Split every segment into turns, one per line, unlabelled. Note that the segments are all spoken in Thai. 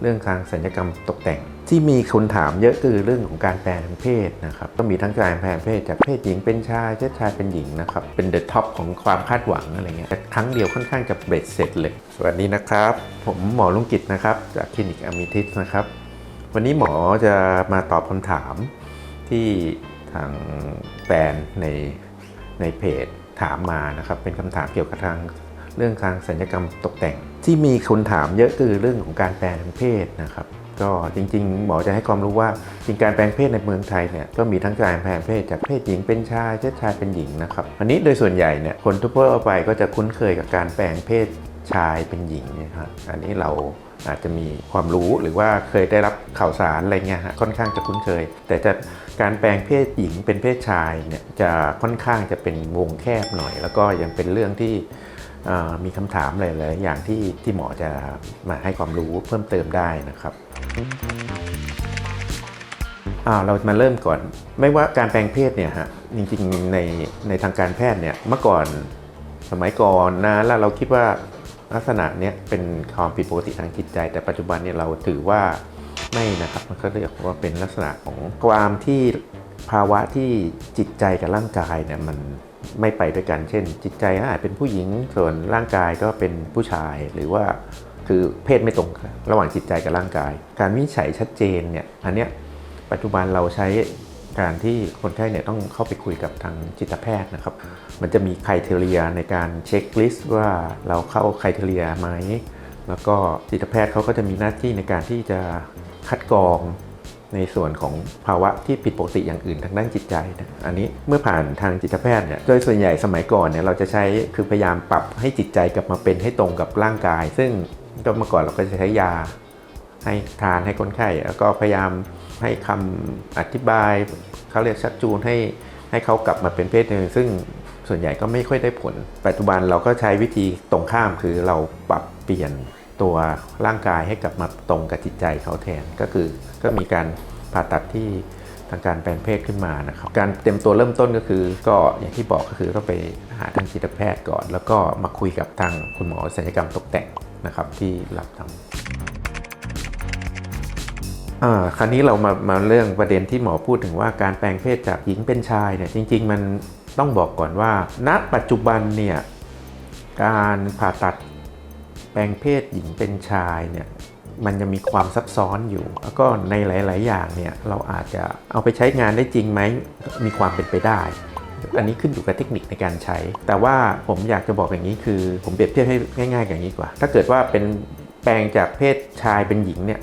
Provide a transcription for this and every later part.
เรื่องทางสัญญกรรมตกแต่ง ที่มีคนถามเยอะคือเรื่องของการแปลงเพศนะครับก็มีทั้งการแปลงเพศจากเพศหญิงเป็นชายเพศชายเป็นหญิงนะครับเป็นเดอะท็อปของความคาดหวังอะไรเงี้ยแต่ครั้งเดียวค่อนข้างจะเบรดเสร็จเลย สวัสดีนะครับ ผมหมอลุงกิจนะครับจากคลินิกอมิทิสนะครับ วันนี้หมอจะมาตอบคำถามที่ทางแฟนในในเพจถามมานะครับ เป็นคำถามเกี่ยวกับทาง เรื่องทางสัญญกรรมตกแต่ง ที่มีคนถามเยอะคือเรื่องของการแปลงเพศนะครับก็จริงๆ หมอจะให้ความรู้ว่าจริงการแปลงเพศในเมืองไทยเนี่ยก็มีทั้งการแปลงเพศจากเพศหญิงเป็นชายเพศชายเป็นหญิงนะครับอันนี้โดยส่วนใหญ่เนี่ยคนทั่วไปก็จะคุ้นเคยกับการแปลงเพศชายเป็นหญิงนะครับอันนี้เราอาจจะมีความรู้หรือว่าเคยได้รับข่าวสารอะไรเงี้ยฮะค่อนข้างจะคุ้นเคย แต่จะการแปลงเพศหญิงเป็นเพศชายเนี่ยจะค่อนข้างจะเป็นวงแคบหน่อย แล้วก็ยังเป็นเรื่องที่ มีคำถามหลายๆอย่างที่ที่หมอจะมาให้ความรู้เพิ่มเติมได้นะครับเรามาเริ่มก่อน ไม่ว่าการแปลงเพศเนี่ยฮะจริงๆในในทางการแพทย์เนี่ยเมื่อก่อนสมัยก่อนนะแล้วเราคิดว่าลักษณะเนี้ยเป็นความผิดปกติทางจิตใจ แต่ปัจจุบันเนี่ยเราถือว่าไม่นะครับมันก็เรียกว่าเป็นลักษณะของความที่ภาวะที่จิตใจกับร่างกายเนี่ยมัน ไม่ไปด้วยกัน เช่น จิตใจอาจเป็นผู้หญิงส่วนร่างกายก็เป็นผู้ชายหรือว่าคือเพศไม่ตรงระหว่างจิตใจกับร่างกาย การวินิจฉัยชัดเจนเนี่ยอันเนี้ยปัจจุบันเราใช้การที่คนไข้เนี่ยต้องเข้าไปคุยกับทางจิตแพทย์นะครับ มันจะมีไครเทเรียในการเช็คลิสต์ว่าเราเข้าไครเทเรียไหม แล้วก็จิตแพทย์เขาก็จะมีหน้าที่ในการที่จะคัดกรอง ในส่วนของภาวะที่ผิดปกติอย่างอื่นทางด้านจิตใจนะอันนี้เมื่อผ่านทางจิตแพทย์เนี่ยโดยส่วนใหญ่สมัยก่อนเนี่ยเราจะใช้คือพยายามปรับให้จิตใจกลับมาเป็นให้ตรงกับร่างกาย ซึ่งก็เมื่อก่อนเราก็จะใช้ยาให้ทานให้คนไข้แล้วก็พยายามให้คำอธิบายเขาเรียกชักจูนให้ให้เขากลับมาเป็นเพศหนึ่งซึ่งส่วนใหญ่ก็ไม่ค่อยได้ผล ปัจจุบันเราก็ใช้วิธีตรงข้ามคือเราปรับเปลี่ยน ตัวร่างกายให้กลับมาตรงกับจิตใจเขาแทนก็คือก็มีการผ่าตัดที่ทางการแปลงเพศขึ้นมานะครับการเตรียมตัวเริ่มต้นก็คือ ก็อย่างที่บอกก็คือต้องไปหาทางจิตแพทย์ก่อน แล้วก็มาคุยกับทางคุณหมอศัลยกรรมตกแต่งนะครับที่รับทำอ่าคราวนี้เรามามาเรื่องประเด็นที่หมอพูดถึงว่าการแปลงเพศจากหญิงเป็นชายเนี่ยจริง ๆ มันต้องบอกก่อนว่า ณปัจจุบันเนี่ยการผ่าตัด แปลงเพศหญิงเป็นชายเนี่ยมันจะมีความซับซ้อนอยู่ แล้วก็ในหลาย ๆ อย่างเนี่ยเราอาจจะเอาไปใช้งานได้จริงไหมมีความเป็นไปได้ อันนี้ขึ้นอยู่กับเทคนิคในการใช้ แต่ว่าผมอยากจะบอกอย่างนี้คือ ผมเปรียบเทียบให้ง่าย ๆ อย่างนี้กว่า ถ้าเกิดว่าเป็นแปลงจากเพศชายเป็นหญิงเนี่ย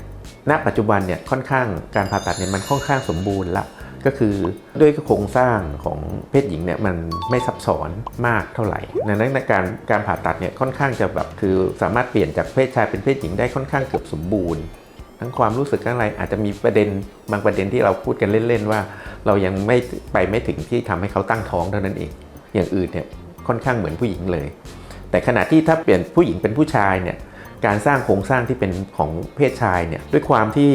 ณปัจจุบันเนี่ยค่อนข้างการผ่าตัดเนี่ยมันค่อนข้างสมบูรณ์ละ ก็คือด้วยโครงสร้างของเพศหญิงเนี่ยมันไม่ซับซ้อนมากเท่าไหร่ดังนั้นในการการผ่าตัดเนี่ยค่อนข้างจะแบบคือสามารถเปลี่ยนจากเพศชายเป็นเพศหญิงได้ค่อนข้างเกือบสมบูรณ์ ทั้งความรู้สึกทั้งอะไรอาจจะมีประเด็นบางประเด็นที่เราพูดกันเล่นๆว่า เรายังไม่ไปไม่ถึงที่ทำให้เขาตั้งท้องเท่านั้นเอง อย่างอื่นเนี่ยค่อนข้างเหมือนผู้หญิงเลย แต่ขณะที่ถ้าเปลี่ยนผู้หญิงเป็นผู้ชายเนี่ยการสร้างโครงสร้างที่เป็นของเพศชายเนี่ยด้วยความที่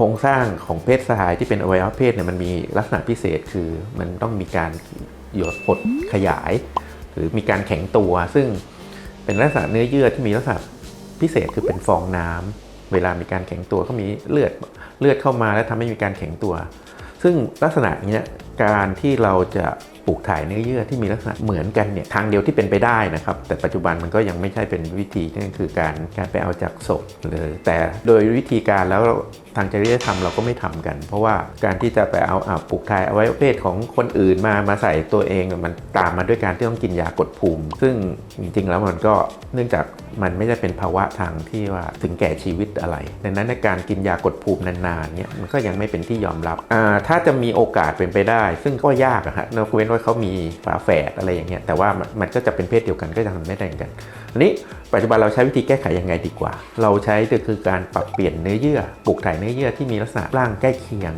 ครงสร้างของเพศชายที่เป็นอวัยวะเพศเนี่ยมันมีลักษณะพิเศษคือมันต้องมีการหยดหดขยาย หรือมีการแข็งตัว ซึ่งเป็นลักษณะเนื้อเยื่อที่มีลักษณะพิเศษคือเป็นฟองน้ำเวลามีการแข็งตัวก็มีเลือดเลือดเข้ามาแล้วทำให้มีการแข็งตัว ซึ่งลักษณะนี้ การที่เราจะปลูกถ่ายเนื้อเยื่อที่มีลักษณะเหมือนกันเนี่ยทางเดียวที่เป็นไปได้นะครับ แต่ปัจจุบันมันก็ยังไม่ใช่เป็นวิธีนั่นคือการการไปเอาจากศพเลยแต่โดยวิธีการแล้วทางจริยธรรมเราก็ไม่ทำกัน เพราะว่าการที่จะไปเอาอาปลูกถ่ายเอาไว้เพศของคนอื่นมามาใส่ตัวเองมันตามมาด้วยการที่ต้องกินยากดภูมิ ซึ่งจริงๆแล้วมันก็เนื่องจากมันไม่ได้เป็นภาวะทางที่ว่าถึงแก่ชีวิตอะไรดังนั้นในการกินยากดภูมินานๆเนี่ยมันก็ยังไม่เป็นที่ยอมรับถ้าจะมีโอกาสเป็นไปได้ซึ่งก็ยากอะฮะนอกเว้นว่าเขามีฝาแฝดอะไรอย่างเงี้ยแต่ว่ามันก็จะเป็นเพศเดียวกันก็จะทำไม่ได้เหมือนกันอันนี้ปัจจุบันเราใช้วิธีแก้ไขยังไงดีกว่า เราใช้ก็คือการปรับเปลี่ยนเนื้อเยื่อปลูกถ่ายเนื้อเยื่อที่มีลักษณะร่างใกล้เคียง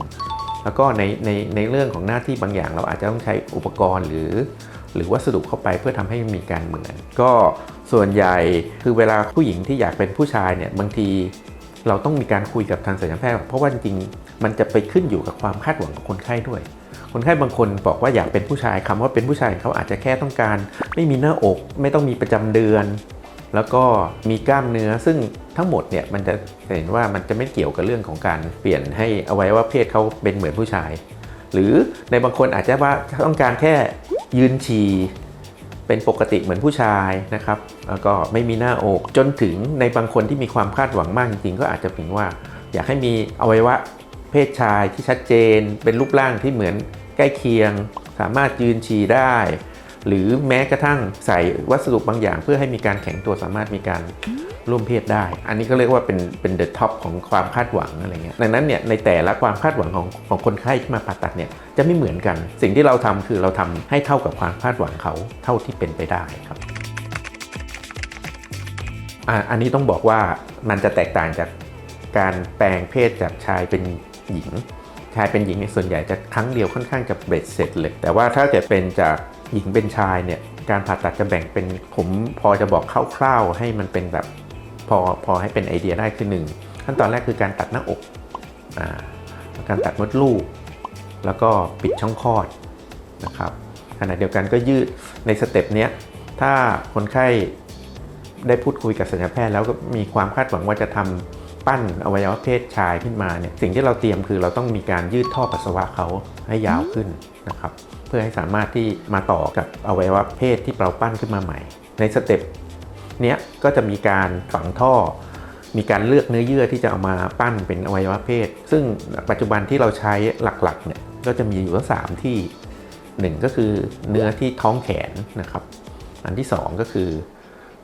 แล้วก็ในในในเรื่องของหน้าที่บางอย่าง เราอาจจะต้องใช้อุปกรณ์หรือ หรือวัสดุเข้าไปเพื่อทำให้มีการเหมือน ก็ส่วนใหญ่คือเวลาผู้หญิงที่อยากเป็นผู้ชายเนี่ยบางทีเราต้องมีการคุยกับทางศัลยแพทย์เพราะว่าจริงๆมันจะไปขึ้นอยู่กับความคาดหวังของคนไข้ด้วย คนไข้บางคนบอกว่าอยากเป็นผู้ชายคำว่าเป็นผู้ชายเขาอาจจะแค่ต้องการ ไม่มีหน้าอก ไม่ต้องมีประจำเดือน แล้วก็มีกล้ามเนื้อซึ่งทั้งหมดเนี่ยมันจะเห็นว่ามันจะไม่เกี่ยวกับเรื่องของการเปลี่ยนให้อวัยวะเพศเขาเป็นเหมือนผู้ชาย หรือในบางคนอาจจะว่าต้องการแค่ยืนฉี่เป็นปกติเหมือนผู้ชายนะครับ แล้วก็ไม่มีหน้าอกจนถึงในบางคนที่มีความคาดหวังมากจริงๆ ก็อาจจะถึงว่า อยากให้มีอวัยวะเพศชายที่ชัดเจน เป็นรูปร่างที่เหมือน ใกล้เคียง สามารถยืนฉี่ได้ หรือแม้กระทั่งใส่วัสดุบางอย่าง เพื่อให้มีการแข็งตัวสามารถมีการร่วมเพศได้ อันนี้ก็เรียกว่าเป็นเป็นเดอะท็อปของความคาดหวังอะไรเงี้ย ดังนั้นเนี่ยในแต่ละความคาดหวังของของคนไข้ที่มาผ่าตัดเนี่ยจะไม่เหมือนกัน สิ่งที่เราทำคือเราทำให้เท่ากับความคาดหวังเขาเท่าที่เป็นไปได้ครับอะอันนี้ต้องบอกว่ามันจะแตกต่างจากการแปลงเพศจากชายเป็นหญิง ชายเป็นหญิงเนี่ยส่วนใหญ่จะครั้งเดียวค่อนข้างจะเบ็ดเสร็จเลย แต่ว่าถ้าเกิดเป็นจากหญิงเป็นชายเนี่ยการผ่าตัดจะแบ่งเป็นผมพอจะบอกคร่าวๆ ให้มันเป็นแบบพอพอให้เป็นไอเดียได้คือหนึ่งขั้นตอนแรกคือการตัดหน้าอกอ่าการตัดมดลูก แล้วก็ปิดช่องคลอดนะครับขณะเดียวกันก็ยืดในสเต็ปเนี้ยถ้าคนไข้ได้พูดคุยกับศัลยแพทย์แล้วก็มีความคาดหวังว่าจะทำ ปั้นอวัยวะเพศชายขึ้นมาเนี่ยสิ่งที่เราเตรียมคือเราต้องมีการยืดท่อปัสสาวะเขาให้ยาวขึ้นนะครับเพื่อให้สามารถที่มาต่อกับอวัยวะเพศที่เราปั้นขึ้นมาใหม่ ในสเต็ปเนี้ยก็จะมีการฝังท่อ มีการเลือกเนื้อเยื่อที่จะเอามาปั้นเป็นอวัยวะเพศ ซึ่งปัจจุบันที่เราใช้หลักๆเนี่ยก็จะมีอยู่สามที่หนึ่งก็คือเนื้อที่ท้องแขนนะครับ อันที่สองก็คือ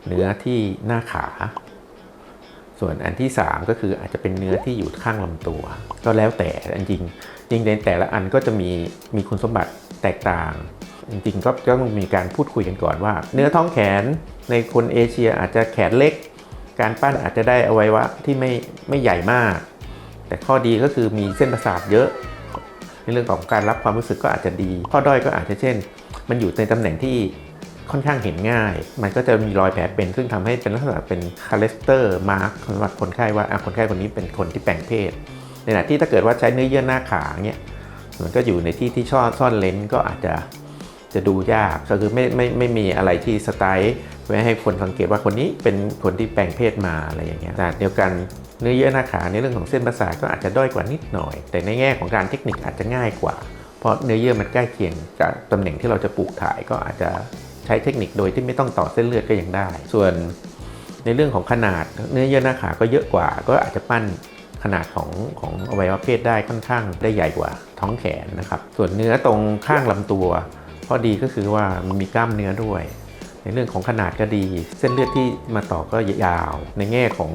เนื้อที่หน้าขา ส่วนอันที่ 3 ก็คืออาจจะเป็นเนื้อที่อยู่ข้างลำตัว ก็แล้วแต่จริงจริงในแต่ละอันก็จะมีมีคุณสมบัติแตกต่าง จริงๆก็ต้องมีการพูดคุยกันก่อนว่า เนื้อท้องแขนในคนเอเชียอาจจะแขนเล็ก การปั้นอาจจะได้อวัยวะที่ไม่ไม่ใหญ่มาก แต่ข้อดีก็คือมีเส้นประสาทเยอะ ในเรื่องของการรับความรู้สึกก็อาจจะดี ข้อด้อยก็อาจจะเช่น มันอยู่ในตำแหน่งที่ ค่อนข้างเห็นง่าย มันก็จะมีรอยแผลเป็น ซึ่งทำให้เป็นลักษณะเป็นคาเลสเตอร์มาร์กสำหรับคนไข้ว่าคนไข้คนนี้เป็นคนที่แปลงเพศ ในขณะที่ถ้าเกิดว่าใช้เนื้อเยื่อหน้าขาเนี่ยมันก็อยู่ในที่ที่ช่อซ่อนเลนก็อาจจะจะดูยากก็คือไม่ไม่ไม่มีอะไรที่สไตล์ไว้ให้คนสังเกตว่าคนนี้เป็นคนที่แปลงเพศมาอะไรอย่างเงี้ยแต่เดียวกันเนื้อเยื่อหน้าขาในเรื่องของเส้นประสาทก็อาจจะด้อยกว่านิดหน่อย แต่ในแง่ของการเทคนิคอาจจะง่ายกว่า เพราะเนื้อเยื่อมันใกล้เคียงกับตำแหน่งที่เราจะปลูกถ่ายก็อาจจะ ใช้เทคนิคโดยที่ไม่ต้องต่อเส้นเลือดก็ยังได้ ส่วนในเรื่องของขนาดเนื้อเยื่อหน้าขาก็เยอะกว่า ก็อาจจะปั้นขนาดของของอวัยวะเพศได้ค่อนข้างได้ใหญ่กว่าท้องแขนนะครับ ส่วนเนื้อตรงข้างลำตัวข้อดีก็คือว่ามันมีกล้ามเนื้อด้วย ในเรื่องของขนาดก็ดี เส้นเลือดที่มาต่อก็ยาว ในแง่ของ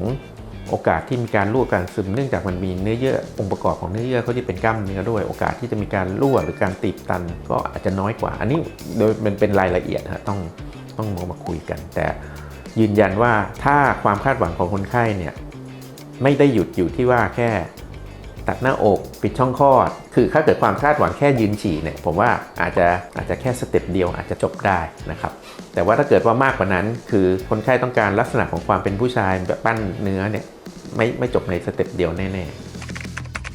โอกาสที่มีการรั่วการซึมเนื่องจากมันมีเนื้อเยื่อองค์ประกอบของเนื้อเยื่อเขาที่เป็นกล้ามเนื้อด้วย โอกาสที่จะมีการรั่วหรือการตีบตัน ก็อาจจะน้อยกว่า อันนี้โดยมันเป็นรายละเอียดฮะต้องต้องมองมาคุยกัน แต่ยืนยันว่าถ้าความคาดหวังของคนไข้เนี่ยไม่ได้หยุดอยู่ที่ว่าแค่ตัดหน้าอกปิดช่องคลอด คือถ้าเกิดความคาดหวังแค่ยืนฉี่เนี่ยผมว่าอาจจะอาจจะแค่สเต็ปเดียวอาจจะจบได้นะครับ แต่ว่าถ้าเกิดว่ามากกว่านั้น คือคนไข้ต้องการลักษณะของความเป็นผู้ชายแบบปั้นเนื้อเนี่ย ไม่ไม่จบในสเต็ปเดียวแน่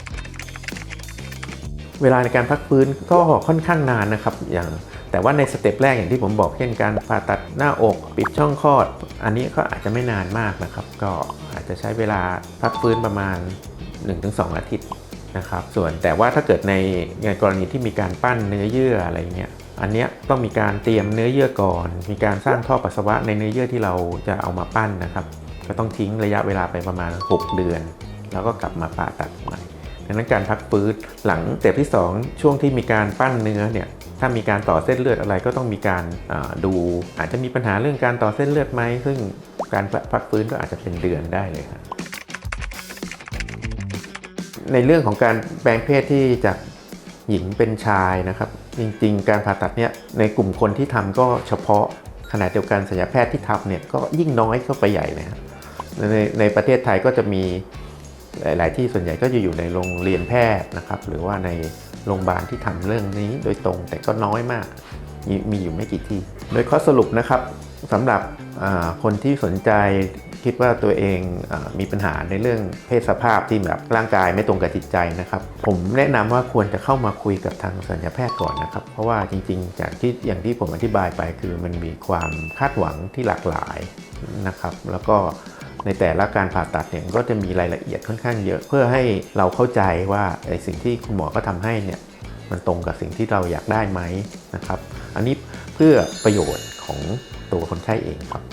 ๆเวลาในการพักฟื้นก็ค่อนข้างนานนะครับ อย่างแต่ว่าในสเต็ปแรกอย่างที่ผมบอกเช่นการผ่าตัดหน้าอกปิดช่องคลอด อันนี้ก็อาจจะไม่นานมากนะครับ ก็อาจจะใช้เวลาพักฟื้นประมาณ 1-2 อาทิตย์นะครับ ส่วนแต่ว่าถ้าเกิดในในกรณีที่มีการปั้นเนื้อเยื่ออะไรเงี้ยอันนี้ต้องมีการเตรียมเนื้อเยื่อก่อน มีการสร้างท่อปัสสาวะในเนื้อเยื่อที่เราจะเอามาปั้นนะครับ ก็ต้องทิ้งระยะเวลาไปประมาณ 6 เดือน แล้วก็กลับมาผ่าตัดใหม่ดังนั้นการพักฟื้นหลังเต็ปที่ 2 ช่วงที่มีการปั้นเนื้อเนี่ยถ้ามีการต่อเส้นเลือดอะไรก็ต้องมีการดู อาจจะมีปัญหาเรื่องการต่อเส้นเลือดไหมซึ่งการพักฟื้นก็อาจจะเป็นเดือนได้เลยครับในเรื่องของการแปลงเพศที่จากหญิงเป็นชายนะครับ จริงๆ การผ่าตัดเนี่ยในกลุ่มคนที่ทำก็เฉพาะขณะเดียวกันศัลยแพทย์ที่ทำเนี่ยก็ยิ่งน้อยเข้าไปใหญ่เลยครับ ในในประเทศไทยก็จะมีหลาย ๆ ที่ส่วนใหญ่ก็จะอยู่ในโรงเรียนแพทย์นะครับ หรือว่าในโรงพยาบาลที่ทำเรื่องนี้โดยตรงแต่ก็น้อยมากมีมีอยู่ไม่กี่ที่ โดยข้อสรุปนะครับสำหรับคนที่สนใจคิดว่าตัวเองอมีปัญหาในเรื่องเพศสภาพที่แบบร่างกายไม่ตรงกับจิตใจนะครับ ผมแนะนำว่าควรจะเข้ามาคุยกับทางสัญญาแพทย์ก่อนนะครับ เพราะว่าจริงๆจากที่อย่างที่ผมอธิบายไปคือมันมีความคาดหวังที่หลากหลายนะครับ แล้วก็ ในแต่ละการผ่าตัดเนี่ยก็จะมีรายละเอียดค่อนข้างเยอะเพื่อให้เราเข้าใจว่าไอ้สิ่งที่คุณหมอก็ทำให้เนี่ยมันตรงกับสิ่งที่เราอยากได้ไหมนะครับ อันนี้เพื่อประโยชน์ของตัวคนไข้เองครับ